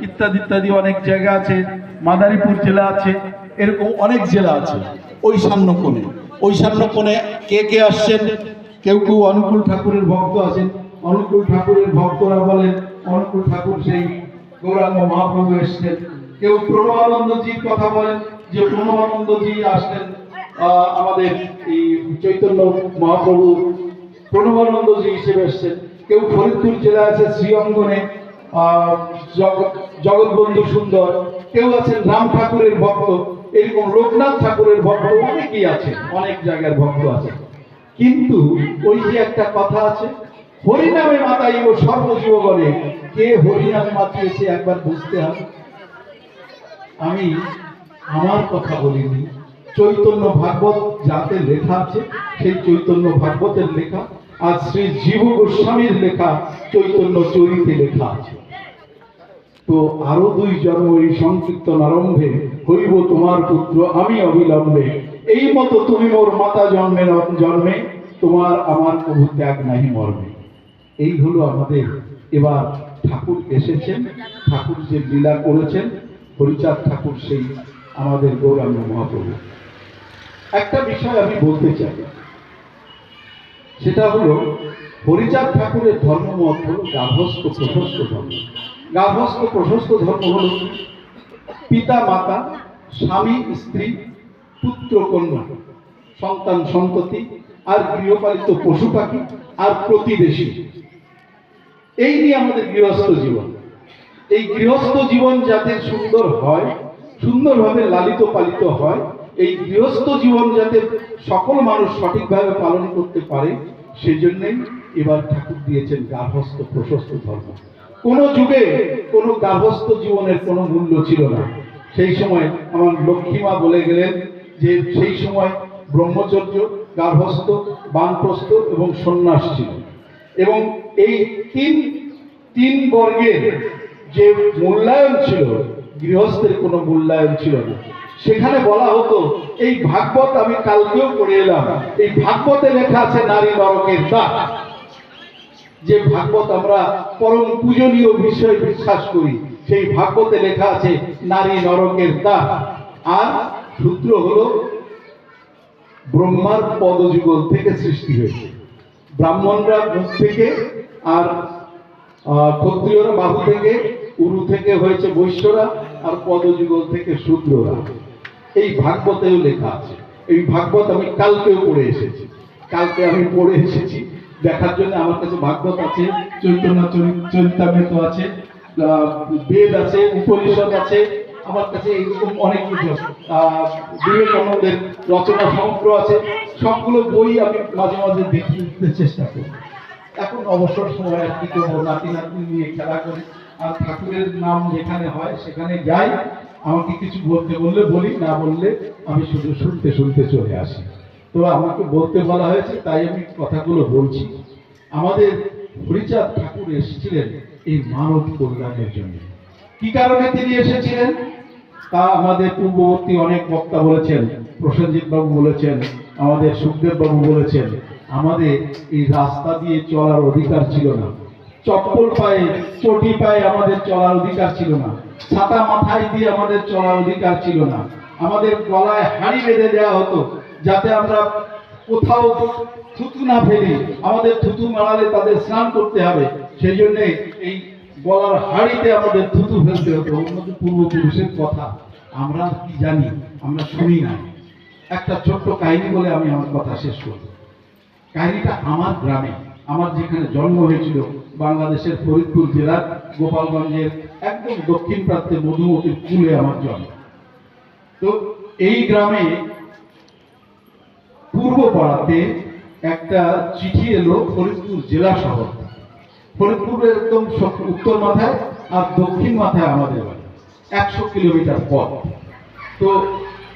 ইত্যাদি ইত্যাদি অনেক জায়গা আছে মাদারীপুর জেলা আছে এরকম অনেক জেলা আছে ওই সান্নকোণে ওই সান্নকোণে কে কে আসছেন? কেউ কেউ অনুকূল ঠাকুরের ভক্ত আছেন। অনুকূল ঠাকুরের ভক্তরা বলেন অনুকূল ঠাকুর সেই গৌরাঙ্গ মহাপ্রভু এসছেন। কেউ প্রণবানন্দজির কথা বলেন যে প্রণবানন্দজি আসলেন আমাদের এই চৈতন্য মহাপ্রভু প্রণবানন্দজি হিসেবে এসছেন। কেউ ফরিদপুর জেলা আছে শ্রীঅঙ্গনে আহ, জগৎ জগৎবন্ধু সুন্দর, কেউ আছেন রাম ঠাকুরের ভক্ত, এরকম লোকনাথ ঠাকুরের ভক্ত অনেকেই আছে অনেক জায়গার ভক্ত আছে কিন্তু ওই যে একটা কথা আছে, হরিনামে মাতাইব সর্বজীবগণে, কে হরিনামে মাতিয়েছে একবার বুঝতে হবে। আমি আমার কথা বলিনি, চৈতন্য ভাগবত যাতে লেখা আছে, সেই চৈতন্য ভাগবতের লেখা, আর শ্রী জীব গোস্বামীর লেখা, চৈতন্য চরিতে লেখা আছে। তো আরও দুই এই সংকীর্তন আরম্ভে হইব তোমার পুত্র, আমি অবিলম্বে। এই মতো তুমি মোর মাতা জন্মে জন্মে তোমার আমার প্রভু ত্যাগ নাহি মর্মে। এই হলো আমাদের এবার ঠাকুর এসেছেন, ঠাকুর যে লীলা করেছেন, হরিচাঁদ ঠাকুর সেই আমাদের গৌরাঙ্গ মহাপ্রভু। একটা বিষয় আমি বলতে চাই। সেটা হলো, হরিচাঁদ ঠাকুরের ধর্মমত হলো গার্হস্থ প্রশস্ত ধর্ম। গার্হস্থ প্রশস্ত ধর্ম হল পিতা, মাতা, স্বামী, স্ত্রী, পুত্র, কন্যা, সন্তান, সন্ততি, আর গৃহপালিত পশু পাখি, আর প্রতিবেশী। এই নিয়ে আমাদের গৃহস্থ জীবন। এই গৃহস্থ জীবন যাতে সুন্দর হয়, সুন্দরভাবে লালিত পালিত হয়, এই গৃহস্থ জীবন যাতে সকল মানুষ সঠিকভাবে পালন করতে পারে, সেজন্যই এবার ঠাকুর দিয়েছেন গার্হস্থ প্রশস্ত ধর্ম। কোন যুগে কোন গার্হস্থ জীবনের কোনো মূল্য ছিল না। সেই সময় আমার লক্ষ্মীমা বলে গেলেন যে সেই সময় ব্রহ্মচর্য গার্হস্থ বানপ্রস্থ এবং সন্ন্যাস ছিল। এবং এই তিন তিন বর্গের যে মূল্যায়ন ছিল, গৃহস্থের কোনো মূল্যায়ন ছিল না। সেখানে বলা হতো, এই ভাগবত আমি কালকেও পড়ে এলাম। এই ভাগবতে লেখা আছে নারী নরকের দাগ। যে ভাগবত আমরা পরম পূজনীয় বিষয় বিশ্বাস করি, সেই ভাগবতে লেখা আছে, নারী নরকের দাগ আর সূত্র হলো, ব্রহ্মার পদযুগল থেকে সৃষ্টি হয়েছে। ব্রাহ্মণরা মুখ থেকে আর ক্ষত্রিয়রা বাহু থেকে, উরু থেকে হয়েছে বৈশ্যরা, আর পদযুগল থেকে শূদ্ররা। এই ভাগবতেও লেখা আছে। এই ভাগবত আমি কালকেও পড়ে এসেছি। কালকে আমি পড়ে এসেছি। দেখার জন্য আমার কাছে ভাগবত আছে, চৈতন্য চরি- চরিতামৃত আছে বেদ আছে, উপনিষদ আছে, আমার কাছে এইরকম অনেক কিছু আছে। বিবেকানন্দের রচনা সমগ্র আছে, সবগুলো বই আমি মাঝে মাঝে দেখতে চেষ্টা করি এখন অবসর সময় আর কি করব নাতি নাতনি নিয়ে খেলা করি, আর ঠাকুরের নাম যেখানে হয় সেখানে যাই, আমাকে কিছু বলতে বললে বলি, না বললে আমি শুধু শুনতে শুনতে চলে আসি তো আমাকে বলতে বলা হয়েছে, তাই আমি কথাগুলো বলছি। আমাদের হরিচাঁদ ঠাকুর এসেছিলেন এই মানব কল্যাণের জন্য। কি কারণে তিনি এসেছিলেন? তা আমাদের পূর্ববর্তী অনেক বক্তা বলেছেন প্রসেনজিৎ বাবু বলেছেন, আমাদের সুখদেব বাবু বলেছেন, আমাদের এই রাস্তা দিয়ে চলার অধিকার ছিল না। চপ্পল পায়ে, চটি পায়ে আমাদের চলার অধিকার ছিল না। ছাতা মাথায় দিয়ে আমাদের চলার অধিকার ছিল না। আমাদের গলায় হাড়ি বেঁধে দেওয়া হতো। যাতে আমরা কোথাও থুতু না ফেলি, আমাদের থুতু মারালে তাদের স্নান করতে হবে। সেই জন্যে এই গলার হাড়িতে আমাদের থুতু ফেলতে হতো আমাদের পূর্বপুরুষের কথা। আমরা কি জানি, আমরা শুনি না। একটা ছোট্ট কাহিনী বলে আমি আমার কথা শেষ করব। কাহিনীটা আমার গ্রামে, আমার যেখানে জন্ম হয়েছিল, বাংলাদেশের ফরিদপুর জেলার গোপালগঞ্জের একদম দক্ষিণ প্রান্তে মধুমতির কুলে আমার জন্ম। তো এই গ্রামে পূর্ব পাড়াতে একটা চিঠি এলো ফরিদপুর জেলা শহর। ফরিদপুরের একদম উত্তর মাথায় আর দক্ষিণ মাথায় আমাদের একশো কিলোমিটার পথ। তো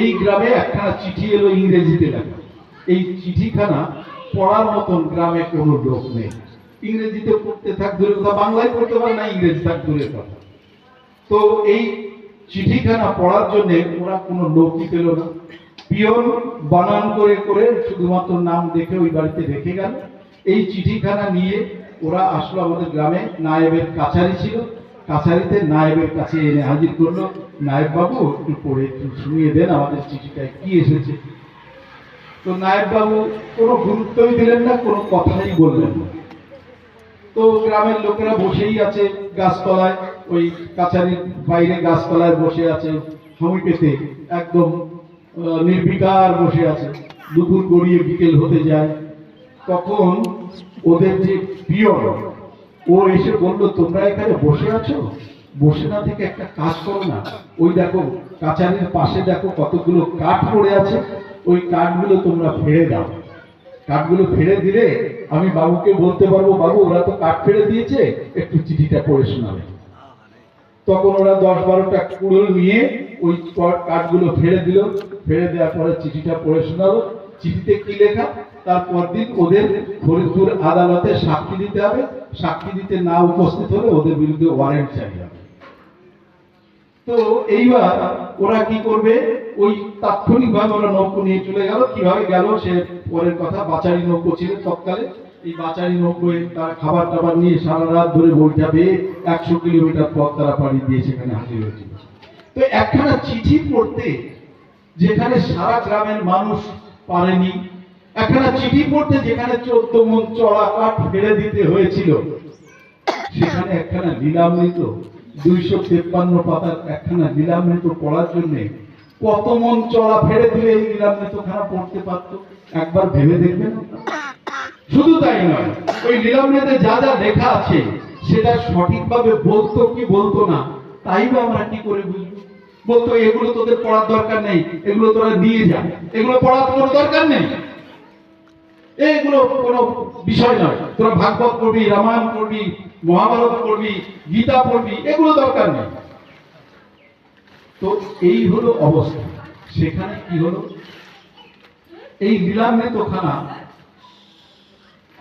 এই গ্রামে একখানা চিঠি এলো ইংরেজিতে লেখা। এই চিঠিখানা পড়ার মতন গ্রামে কোনো লোক নেই। ইংরেজিতে পড়তে থাক দূরের কথা, বাংলায় পড়তে পারে না, ইংরেজি থাক দূরের কথা। তো এই চিঠিখানা পড়ার জন্য ওরা কোনো লোকই পেল না। পিয়ন বানান করে করে শুধুমাত্র নাম দেখে ওই বাড়িতে রেখে গেল। এই চিঠিখানা নিয়ে ওরা আসলো আমাদের গ্রামে। নায়েবের কাছারি ছিল। কাছারিতে নায়েবের কাছে এনে হাজির করল। নায়েব বাবু একটু পড়ে একটু শুনিয়ে দেন আমাদের চিঠিটায় কি এসেছে। তো নায়েব বাবু কোনো গুরুত্বই দিলেন না, কোনো কথাই বললেন না। তো গ্রামের লোকেরা বসেই আছে গাছতলায়। ওই কাছারির বাইরে গাছতলায় বসে আছে পেতে একদম নির্বিকার বসে আছে। দুপুর গড়িয়ে বিকেল হতে যায়। তখন ওদের যে পিয়ন, ও এসে বলল, তোমরা এখানে বসে আছো? বসে না থেকে একটা কাজ করো না। ওই দেখো, কাছারির পাশে দেখো কতগুলো কাঠ পড়ে আছে। ওই কাঠগুলো তোমরা ফেলে দাও। কাঠগুলো ফেলে দিলে আমি বাবুকে বলতে পারব, বাবু, ওরা তো কাঠ ফেলে দিয়েছে। একটু চিঠিটা পড়ে শোনাবে। তখন ওরা দশ বারোটা কুড়োল নিয়ে ওই ক- কাঠগুলো ফেলে দিল। ফেলে দেওয়ার পরে চিঠিটা পড়ে শোনালো। চিঠিতে কি লেখা? তারপর দিন ওদের ফরিদপুর আদালতে সাক্ষী দিতে হবে। সাক্ষী দিতে না উপস্থিত হলে ওদের বিরুদ্ধে ওয়ারেন্ট চাই তো এইবার ওরা কি করবে? ওই তাৎক্ষণিকভাবে ওরা নৌকো নিয়ে চলে গেল। কীভাবে গেল? সে পরের কথা, বাচারি নৌকো ছিল তৎকালে। এই বাচারি নৌকোয় তার খাবার টাবার নিয়ে সারা রাত ধরে বইটা পেয়ে একশো কিলোমিটার পথ তারা পাড়ি দিয়ে সেখানে হাজির হয়েছিল। তো একখানা চিঠি পড়তে যেখানে সারা গ্রামের মানুষ পারেনি, একখানা চিঠি পড়তে যেখানে চোদ্দ মন চড়া কাঠ ফেলে দিতে হয়েছিল, সেখানে একখানা লীলামৃত, দুইশো তেপ্পান্ন পাতার একখানা লীলামৃত পড়ার জন্য কত মন চড়া ফেলে দিলে এই পড়তে পারত? একবার ভেবে দেখবেন? শুধু তাই নয়, ওই লীলামৃতে যা যা লেখা আছে, সেটা সঠিকভাবে বলতো কি বলতো না, তাই বা আমরা কি করে বুঝব? বলতো, এগুলো তোদের পড়ার দরকার নেই, এগুলো তোরা নিয়ে যা। এগুলো পড়ার কোনো দরকার নেই। এগুলো কোনো বিষয় নয়। তোরা ভাগবত পড়বি, রামায়ণ পড়বি, মহাভারত পড়বি, গীতা পড়বি, এগুলো দরকার নেই। তো এই হলো অবস্থা। সেখানে কি হলো? এই লীলামৃতখানা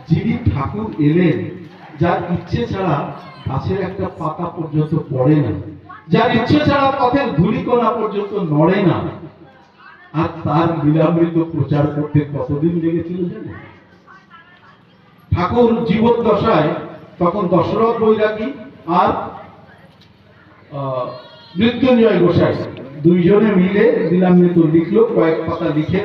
যিনি ঠাকুর এলেন, যার ইচ্ছে ছাড়া গাছের একটা পাতা পর্যন্ত পড়ে না। যার ইচ্ছে ছাড়া পথের ধুলিকণা পর্যন্ত নড়ে না। আর তার লীলামৃত প্রচার করতে কতদিন লেগেছিল ঠাকুর জীবদ্দশায় তখন দশরথ বৈরাগী আর মৃত্যুঞ্জয় গোসাই দুইজনে মিলে লীলামৃত লিখলো, কয়েক পাতা লিখে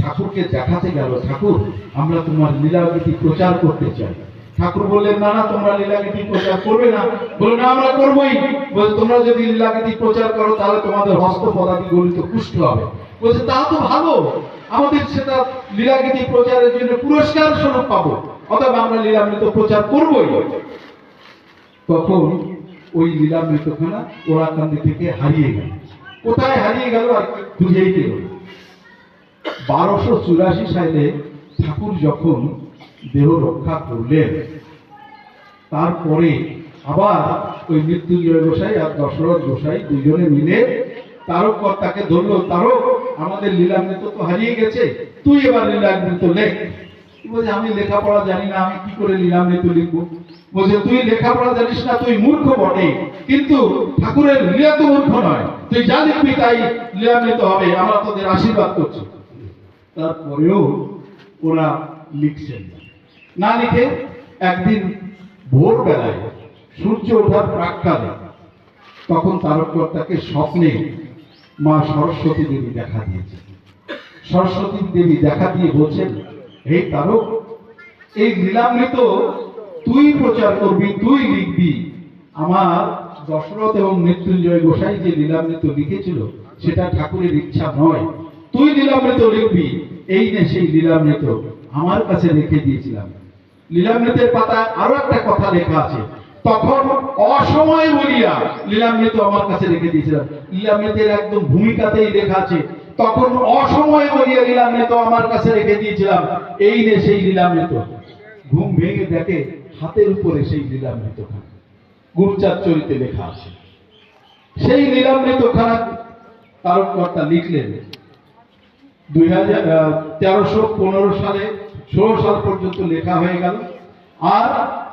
ঠাকুরকে দেখাতে গেল, ঠাকুর, আমরা তোমার লীলাগীতি প্রচার করতে চাই। ঠাকুর বললেন, না না, তোমরা লীলাগীতি প্রচার করবে না। বলে, না, আমরা করবোই। বলছে তোমরা যদি লীলাগীতি প্রচার করো, তাহলে তোমাদের হস্ত পদাতি গলিত পুষ্ট হবে। বলছে তা তো ভালো। আমাদের সেটা লীলাগীতি প্রচারের জন্য পুরস্কার স্বরূপ পাবো। অতএব আমরা লীলামৃত প্রচার করবোই। তখন ওই লীলামৃতখানা ওরাকান্দি থেকে হারিয়ে গেল। কোথায় হারিয়ে গেল আর খুঁজেই পেল বারোশো চুরাশি সালে ঠাকুর যখন দেহ রক্ষা করলেন। তারপরে আবার ওই মৃত্যুঞ্জয় গোসাই আর দশরথ গোসাই দুজনে মিলে তারক তাকে ধরলো, তারক, আমাদের লীলামৃত তো হারিয়ে গেছে, তুই এবার লীলামৃত লেখ। বলছে, আমি লেখাপড়া জানি না, আমি কি করে লীলামৃত লিখব? বলছে, তুই লেখাপড়া জানিস না, তুই মূর্খ বটে, কিন্তু ঠাকুরের লীলা তো মূর্খ নয়। তুই যা লিখবি তাই লীলামৃত হবে, আমরা তোদের আশীর্বাদ করছি। তারপরেও ওরা লিখছেন না। না লিখে একদিন ভোরবেলায় সূর্য ওঠার প্রাককালে তখন তারকর্তাকে স্বপ্নে মা সরস্বতী দেবী দেখা দিয়েছে। সরস্বতী দেবী দেখা দিয়ে বলছেন, হে তারক, এই লীলামৃত তুই প্রচার করবি, তুই লিখবি। আমার দশরথ এবং মৃত্যুঞ্জয় গোসাই যে লীলামৃত লিখেছিল, সেটা ঠাকুরের ইচ্ছা নয়। তুই লীলামৃত লিখবি, এই নে সেই লীলামৃত আমার কাছে রেখে দিয়েছিলাম। লীলামৃতের পাতায় আরও একটা কথা লেখা আছে। তখন অসময় বলিয়া লীলামৃত আমার কাছে রেখে দিয়েছিলাম লীলামৃতের একদম ভূমিকাতেই লেখা আছে, তখন অসময় বলিয়া লীলামৃত আমার কাছে রেখে দিয়েছিলাম। এই নে সেই লীলামৃত। ঘুম ভেঙে দেখে হাতের উপরে সেই লীলামৃত গুরুচার চরিতে লেখা আছে। সেই লীলামৃত খানা তারকর্তা লিখলেন, দুই হাজার তেরোশো পনেরো সালে ষোলো সাল পর্যন্ত লেখা হয়ে গেল। আর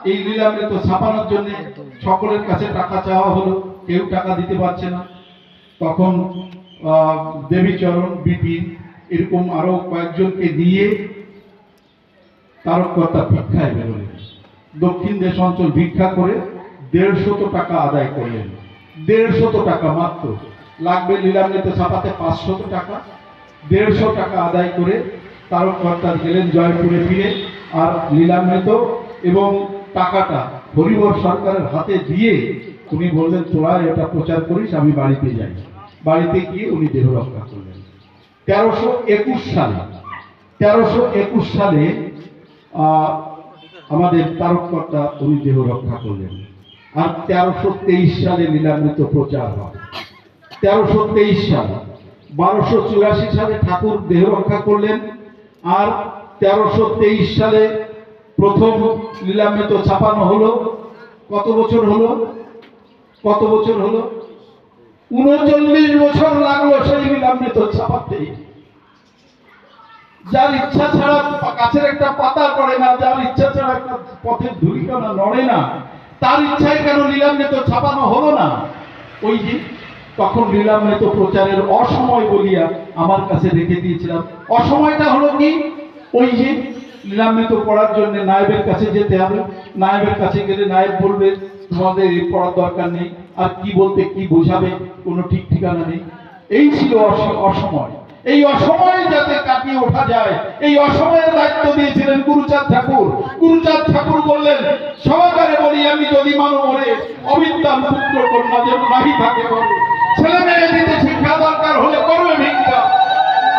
এই লীলামৃত ছাপানোর জন্য সকলের কাছে টাকা চাওয়া হলো, কেউ টাকা দিতে পারছে না। তখন দেবীচরণ, বিপিন এরকম আরও কয়েকজনকে দিয়ে তারকর্তা ভিক্ষায় বেরোলেন। দক্ষিণ দেশ অঞ্চল ভিক্ষা করে দেড়শত টাকা আদায় করলেন। দেড়শত টাকা মাত্র। লাগবে লীলামৃত ছাপাতে পাঁচশত টাকা। দেড়শো টাকা আদায় করে তারকর্তা গেলেন জয়পুরে ফিরে আর লীলামৃত এবং টাকাটা হরিবর সরকারের হাতে দিয়ে উনি বললেন, তোরা এটা প্রচার করিস, আমি বাড়িতে যাই। বাড়িতে গিয়ে উনি দেহ রক্ষা করলেন। তেরোশো একুশ সালে, তেরোশো একুশ সালে আমাদের তারককর্তা উনি দেহ রক্ষা করলেন। আর তেরোশো তেইশ সালে লীলামৃত প্রচার হয়। তেরোশো তেইশ সাল, বারোশো চুরাশি সালে ঠাকুর দেহ রক্ষা করলেন। আর তেরোশো সালে প্রথম লীলামৃত ছাপানো হলো। কত বছর হলো? কত বছর হলো? উনচল্লিশ বছর লাগল সেই লীলামৃত ছাপাতে। যার ইচ্ছা ছাড়া গাছের একটা পাতা পড়ে না, যার ইচ্ছা ছাড়া একটা পথের ধুলিকণা নড়ে না, তার ইচ্ছায় কেন লীলামৃত ছাপানো হলো না? ওই যে তখন লীলামৃত প্রচারের অসময় বলিয়া আমার কাছে রেখে দিয়েছিলাম। অসময়টা হলো কি? ওই যে লীলামৃত পড়ার জন্য নায়েবের কাছে যেতে হবে। নায়েবের কাছে গেলে নায়েব বলবে, তোমাদের এই পড়ার দরকার নেই। আর কি বলতে কি বোঝাবে? কোনো ঠিক ঠিকানা নেই। এই ছিল অসময়। এই অসময়ে যাতে কাটিয়ে ওঠা যায়, এই অসময়ের দায়িত্ব দিয়েছিলেন গুরুচাঁদ ঠাকুর। গুরুচাঁদ ঠাকুর বললেন, সহকারে বলি, আমি যদি মানব মরে অবিদ্যান পুত্র কন্যা যেন নাহি থাকে। ছেলে মেয়ে দিতে শিক্ষা দরকার হলে করবে ভিক্ষা।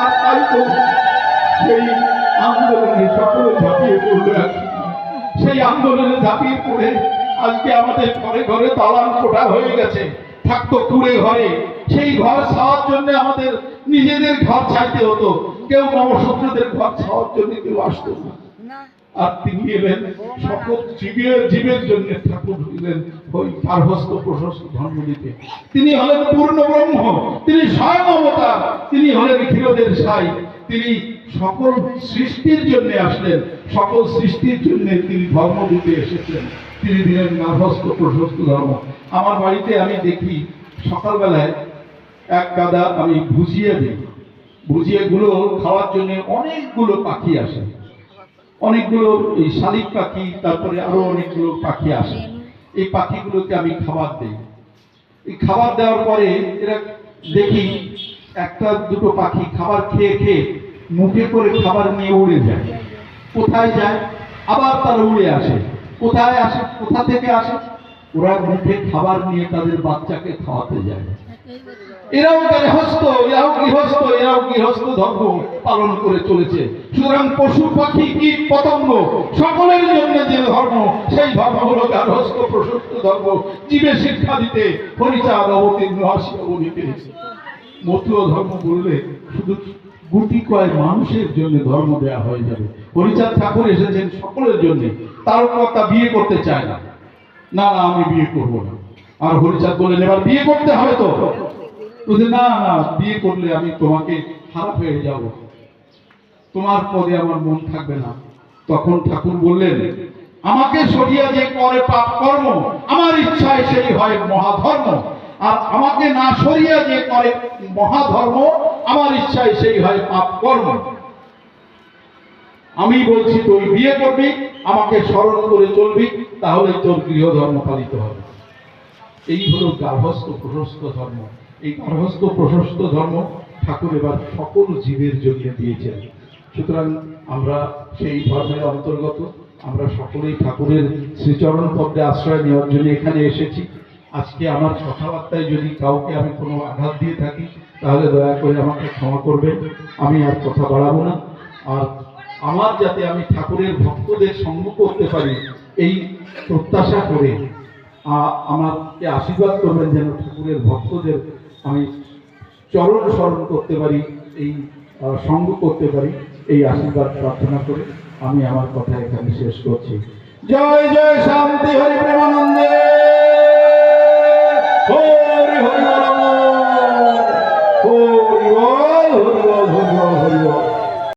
আর তাই সেই আন্দোলনে সকলে ঝাঁপিয়ে পড়ল সেই আন্দোলনে ঝাঁপিয়ে পড়ে আজকে আমাদের ঘরে ঘরে দালান কোঠা হয়ে গেছে। থাকতো কুড়ে ঘরে। সেই ঘর ছাওয়ার জন্য আমাদের নিজেদের ঘর ছাইতে হতো। কেউ নবশত্রুদের ঘর ছাওয়ার জন্য কেউ আসতো না। আর তিনি সকল জীবের জীবের জন্য ঠাকুর হইলেন ওই পারহস্ত প্রশস্ত ধর্ম দিতে তিনি হলেন পূর্ণ ব্রহ্ম, তিনি স্বয়ং অবতার, তিনি হলেন ক্ষীরদের সাই। তিনি সকল সৃষ্টির জন্য আসলেন, সকল সৃষ্টির জন্য তিনি ধর্ম দিতে এসেছেন। তিনি দিলেন নাভস্ত প্রশস্ত ধর্ম। আমার বাড়িতে আমি দেখি, সকালবেলায় এক গাদা আমি ভুজিয়ে দিই। ভুজিয়েগুলো খাওয়ার জন্য অনেকগুলো পাখি আসে। অনেকগুলো এই শালিক পাখি, তারপরে আরও অনেকগুলো পাখি আসে। এই পাখিগুলোকে আমি খাবার দেই। এই খাবার দেওয়ার পরে এরা দেখি একটা দুটো পাখি খাবার খেয়ে খেয়ে মুখে করে খাবার নিয়ে উড়ে যায়। কোথায় যায়? আবার তারা উড়ে আসে। কোথায় আসে? কোথা থেকে আসে? ওরা মুখে খাবার নিয়ে তাদের বাচ্চাকে খাওয়াতে যায়। এরাও গৃহস্থ এরাও গৃহস্থ এরাও গৃহস্থ ধর্ম পালন করে চলেছে। সুতরাং পশু পাখি কীট পতঙ্গ? সকলের জন্য যে ধর্ম, সেই ধর্ম হলো গৃহস্থ প্রশস্ত ধর্ম। জীবে শিক্ষা দিতে পরিচার অবতীর্ণ বলিতে মতুয় ধর্ম বললে শুধু গুটি কয় মানুষের জন্য ধর্ম দেয়া হয়ে যাবে। হরিচাঁদ ঠাকুর এসেছেন সকলের জন্য, তার কথা বিয়ে করতে চায় না না, আমি বিয়ে করব না। আর হরিচাঁদ বললেন, এবার বিয়ে করতে হবে তো? বলছে, না না, বিয়ে করলে আমি তোমাকে খারাপ হয়ে যাব। তোমার পদে আমার মন থাকবে না। তখন ঠাকুর বললেন, আমাকে সরিয়া যে করে পাপ কর্ম, আমার ইচ্ছায় সেই হয় মহাধর্ম। আর আমাকে না সরিয়া যে করে মহাধর্ম, আমার ইচ্ছায় সেই হয় পাপ কর্ম। আমি বলছি, তুই বিয়ে করবি, আমাকে স্মরণ করে চলবি, তাহলে তোর গৃহধর্ম পালিত হবে। এই হলো গার্হস্থ প্রশস্ত ধর্ম। এই গার্হস্থ প্রশস্ত ধর্ম ঠাকুর এবার সকল জীবের জন্য দিয়েছেন। সুতরাং আমরা সেই ধর্মের অন্তর্গত, আমরা সকলেই ঠাকুরের শ্রীচরণ পদ্মে আশ্রয় নেওয়ার জন্য এখানে এসেছি। আজকে আমার কথাবার্তায় যদি কাউকে আমি কোনো আঘাত দিয়ে থাকি, তাহলে দয়া করে আমাকে ক্ষমা করবেন, আমি আর কথা বাড়াবো না। আর আমার যাতে আমি ঠাকুরের ভক্তদের সঙ্গ করতে পারি, এই প্রত্যাশা করে আমাকে আশীর্বাদ করবেন যেন ঠাকুরের ভক্তদের আমি চরণ স্মরণ করতে পারি, এই সঙ্গ করতে পারি, এই আশীর্বাদ প্রার্থনা করে আমি আমার কথা এখানে শেষ করছি। জয় জয়, শান্তি, হরি প্রেমানন্দে।